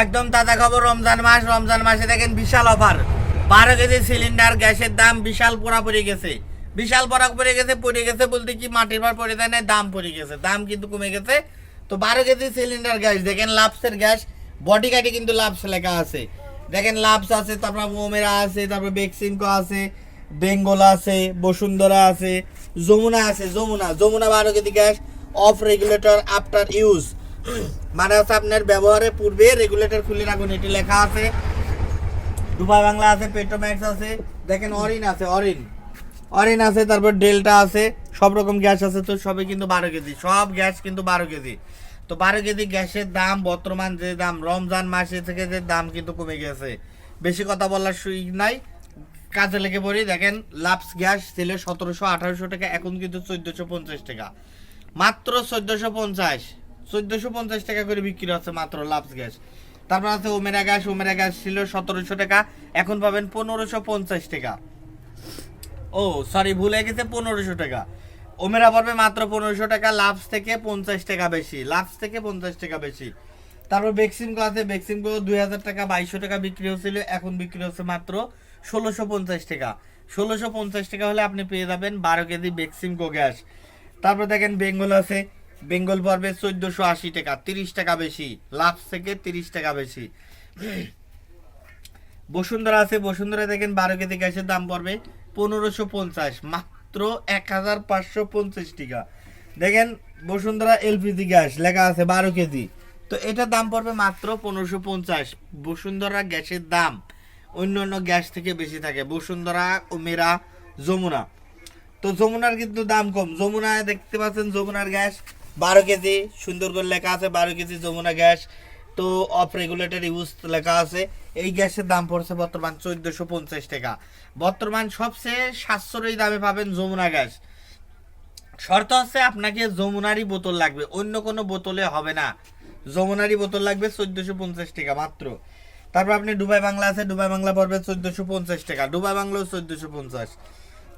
একদম তাজা খবর, রমজান মাস, রমজান মাসে দেখেন বিশাল অফার। বারো কেজি সিলিন্ডার, গ্যাসের দাম বিশাল পোড়া পড়ে গেছে। বিশাল পোড়া পড়ে গেছে পড়ে গেছে বলতে কি মাটির ভার পড়ে দেয় না, দাম পড়ে গেছে, দাম কিন্তু কমে গেছে। তো বারো কেজি সিলিন্ডার গ্যাস, দেখেন লাভসের গ্যাস, বডি কাটে কিন্তু লাভস লেখা আছে। দেখেন লাভস আছে, তারপর ওমেরা আছে, তারপর বেক্সিমকো আছে, বেঙ্গল আছে, বসুন্ধরা আছে, যমুনা আছে, যমুনা যমুনা বারো KG gas, off regulator, after use. মানে হচ্ছে আপনার ব্যবহারের পূর্বে রেগুলেটর খুলে রাখুন, এটি লেখা আছে। দুবাই বাংলা আছে পেট্রোম্যাক্স আছে, দেখেন অরিন আছে অরিন অরিন আছে, তারপর ডেল্টা আছে, সব রকম গ্যাস আছে, তো সবই কিন্তু বারো কেজি, সব গ্যাস কিন্তু বারো কেজি। তো বারো কেজি গ্যাসের দাম বর্তমান যে দাম, রমজান মাসে থেকে যে দাম কিন্তু কমে গেছে। বেশি কথা বলার সুযোগ নাই, কাজে লেগে পড়ি, দেখেন লাপস গ্যাস ছিল সতেরোশো আঠারোশো টাকা, এখন কিন্তু চোদ্দোশো পঞ্চাশ টাকা। মাত্র চোদ্দোশো পঞ্চাশ। চোদ্দোশো পঞ্চাশ টাকা করে বিক্রি হচ্ছে মাত্র লাপস গ্যাস তারপর আছে ওমেরা গ্যাস ওমেরা গ্যাস ছিল সতেরোশো টাকা, এখন পাবেন পনেরোশো পঞ্চাশ টাকা। ও সরি ভুলে গেছে পনেরোশো টাকা। ওমেরা পড়বে মাত্র পনেরোশো টাকা লাভস থেকে পঞ্চাশ টাকা বেশি লাভস থেকে পঞ্চাশ টাকা বেশি। তারপর বেক্সিমকো আছে বেক্সিমকো দুই হাজার টাকা, বাইশশো টাকা বিক্রি হচ্ছিল, এখন বিক্রি হচ্ছে মাত্র ষোলোশো পঞ্চাশ টাকা। ষোলোশো পঞ্চাশ টাকা হলে আপনি পেয়ে যাবেন বারো কেজি বেক্সিমকো গ্যাস তারপর দেখেন বেঙ্গল আছে বেঙ্গল পর্বে চোদ্দোশো আশি টাকা, তিরিশ টাকা বেশি লাভ থেকে তিরিশ টাকা বেশি। বসুন্ধরা আছে, বসুন্ধরা দেখেন বারো কেজি গ্যাসের দাম পড়বে পনেরোশো পঞ্চাশ, মাত্র এক হাজার পাঁচশো পঞ্চাশ টাকা। দেখেন বসুন্ধরা এলপিজি গ্যাস লেখা আছে বারো কেজি, তো এটার দাম পড়বে মাত্র পনেরোশো পঞ্চাশ। বসুন্ধরা গ্যাসের দাম অন্য অন্য গ্যাস থেকে বেশি থাকে, বসুন্ধরা ও মেরা যমুনা। তো যমুনার কিন্তু দাম কম। যমুনায় দেখতে পাচ্ছেন যমুনার গ্যাস বারো কেজি, সুন্দর করে লেখা আছে, বারো কেজি যমুনা গ্যাস। তো অফ রেগুলেটর ইউজ লেখা আছে। এই গ্যাসের দাম পড়ছে বর্তমান চোদ্দশো পঞ্চাশ টাকা। বর্তমান সবচেয়ে সাশ্রয়ী দামে পাবেন যমুনা গ্যাস। শর্ত হচ্ছে আপনাকে যমুনারই বোতল লাগবে, অন্য কোনো বোতলে হবে না। যমুনারই বোতল লাগবে চোদ্দশো পঞ্চাশ টাকা মাত্র। তারপর আপনি দুবাই বাংলা আছে, দুবাই বাংলা পড়বে চোদ্দশো পঞ্চাশ টাকা, দুবাই বাংলাও চোদ্দশো পঞ্চাশ।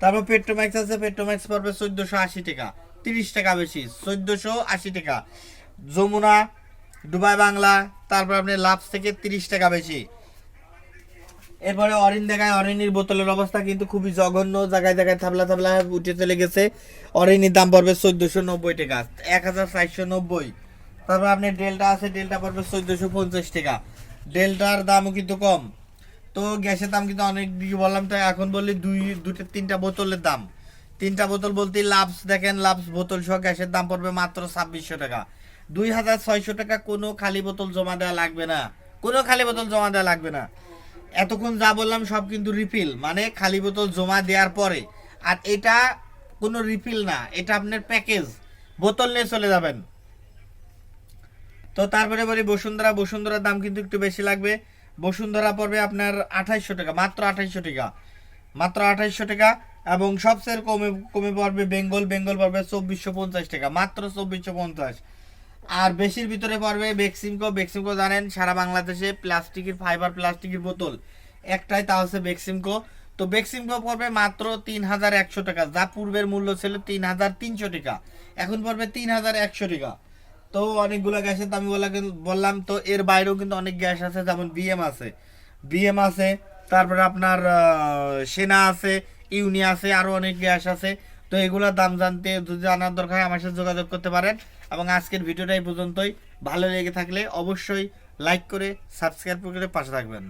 তারপর পেট্রোম্যাক্স আছে পেট্রোম্যাক্স পড়বে চোদ্দশো আশি টাকা। তিরিশ টাকা বেশি, চোদ্দশো আশি টাকা। যমুনা, দুবাই বাংলা, তারপর আপনি লাভস থেকে তিরিশ টাকা বেশি। এরপরে অরিন দেখায়, অরিনির বোতলের অবস্থা কিন্তু খুবই জঘন্য, জায়গায় জায়গায় থাবলা থাবলা উঠে চলে গেছে। অরিনির দাম পড়বে চোদ্দশো নব্বই টাকা, এক হাজার চারশো নব্বই। তারপর আপনি ডেল্টা আছে, ডেল্টা পড়বে চোদ্দশো পঞ্চাশ টাকা। ডেল্টার দামও কিন্তু কম। তো গ্যাসের দাম কিন্তু অনেক, বললাম তো এখন বললি দুই দুটো তিনটা বোতলের দাম। তিনটা বোতল বলতে লাভস দেখেন, লাভস বোতল সহ গ্যাসের দাম পড়বে মাত্র ছাব্বিশশো টাকা। দুই হাজার ছয়শো টাকা কোনো খালি বোতল জমা দেওয়া লাগবে না। কোনো খালি বোতল জমা দেওয়া লাগবে না। এতক্ষণ যা বললাম সব কিন্তু রিফিল মানে খালি বোতল জমা দেওয়ার পরে। আর এটা কোনো রিফিল না, এটা আপনার প্যাকেজ বোতল নিয়ে চলে যাবেন। তো তারপরে বলি বসুন্ধরা, বসুন্ধরার দাম কিন্তু একটু বেশি লাগবে। বসুন্ধরা পড়বে আপনার আঠাইশশো টাকা, মাত্র আঠাইশশো টাকা। মাত্র আঠাইশশো টাকা। এবং সবচেয়ে কমে কমে পড়বে বেঙ্গল বেঙ্গল পড়বে চব্বিশশো পঞ্চাশ টাকা, মাত্র চব্বিশশো পঞ্চাশ। আর বেশির ভিতরে পড়বে বেক্সিমকো বেক্সিমকো জানেন, সারা বাংলাদেশে প্লাস্টিকের ফাইবার, প্লাস্টিকের বোতল, একটাই তা হচ্ছে বেক্সিমকো তো বেক্সিমকো পড়বে মাত্র তিন হাজার একশো টাকা, যা পূর্বের মূল্য ছিল তিন হাজার তিনশো টাকা, এখন পড়বে তিন হাজার একশো টাকা। তো অনেকগুলো গ্যাসের দাম বলা বললাম, তো এর বাইরেও কিন্তু অনেক গ্যাস আছে, যেমন বিএম আছে। বিএম আছে, তারপরে আপনার সেনা আছে ইউনি আছে আরও অনেক গ্যাস আছে। তো এগুলোর দাম জানতে যদি জানার দরকার আমার সাথে যোগাযোগ করতে পারেন। এবং আজকের ভিডিওটা এই পর্যন্তই। ভালো লেগে থাকলে অবশ্যই লাইক করে সাবস্ক্রাইব করে পাশে থাকবেন।